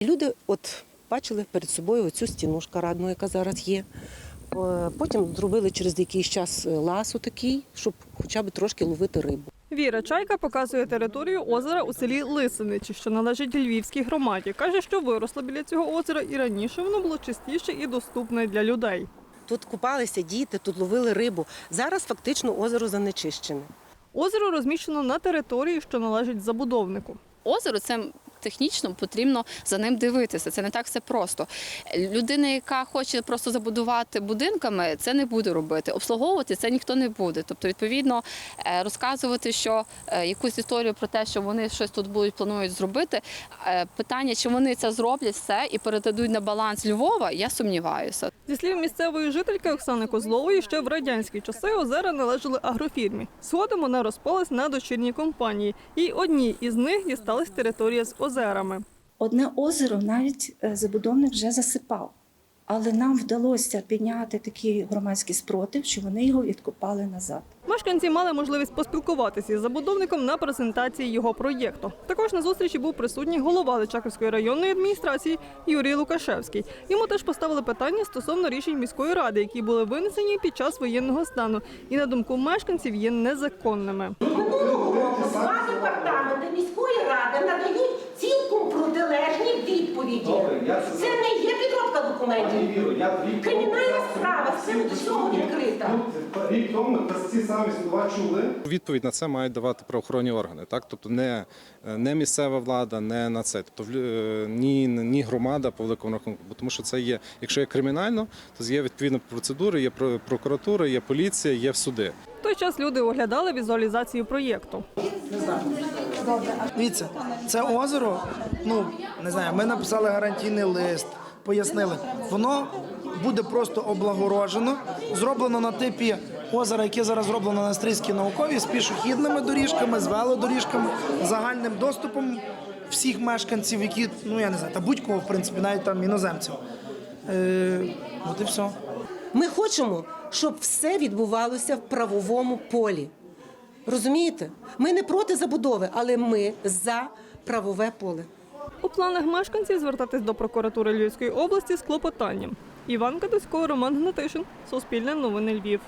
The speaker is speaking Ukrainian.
І Люди от бачили перед собою оцю стіну шкарадну, яка зараз є. Е, Потім зробили через якийсь час е, ласу такий, щоб хоча б трошки ловити рибу. Віра Чайка показує територію озера у селі Лисиничі, що належить Львівській громаді. Каже, що виросло біля цього озера, і раніше воно було чистіше і доступне для людей. Тут купалися діти, тут ловили рибу. Зараз фактично озеро занечищене. Озеро розміщено на території, що належить забудовнику. озеро, це технічно потрібно за ним дивитися. Це не так все просто. Людина, яка хоче просто забудувати будинками, це не буде робити. Обслуговувати це ніхто не буде. Тобто, відповідно, е, розказувати, що е, якусь історію про те, що вони щось тут будуть планують зробити. е, Питання, чи вони це зроблять все і передадуть на баланс Львова, я сумніваюся. Зі слів місцевої жительки Оксани Козлової, ще в радянські часи озера належали агрофірмі. Згодом вона розпалась на дочірні компанії, і одній із них дісталась територія з озерами. Одне озеро навіть е, забудовник вже засипав. Але нам вдалося підняти такий громадський спротив, що вони його відкопали назад. Мешканці мали можливість поспілкуватися із забудовником на презентації його проєкту. Також на зустрічі був присутній голова Личаківської районної адміністрації Юрій Лукашевський. Йому теж поставили питання стосовно рішень міської ради, які були винесені під час воєнного стану, і на думку мешканців є незаконними. Відповіді. Це- не є підробка документів. Кримінальна справа, все до всього відкрита. Рік тому ми ці самі слова чули. Відповідь на це мають давати правоохоронні органи, так тобто не, не місцева влада, не на це, тобто е, ні, ні громада по великому рахунку, бо тому що це є, якщо є кримінально, то є відповідна процедура, є прокуратура, є поліція, є суди. В той час люди оглядали візуалізацію проєкту. Дивіться, це озеро, ну не знаю, ми написали гарантійний лист, пояснили. Воно буде просто облагороджено, зроблено на типі озера, яке зараз зроблено на Стрийській науковій, з пішохідними доріжками, з велодоріжками, загальним доступом всіх мешканців, які, ну я не знаю, та будь-кого, в принципі, навіть там іноземців. Е, от і все. Ми хочемо, щоб все відбувалося в правовому полі. Розумієте? Ми не проти забудови, але ми за правове поле. У планах мешканців звертатись до прокуратури Львівської області з клопотанням. Іван Кадусько, Роман Гнатишин, Суспільне новини Львів.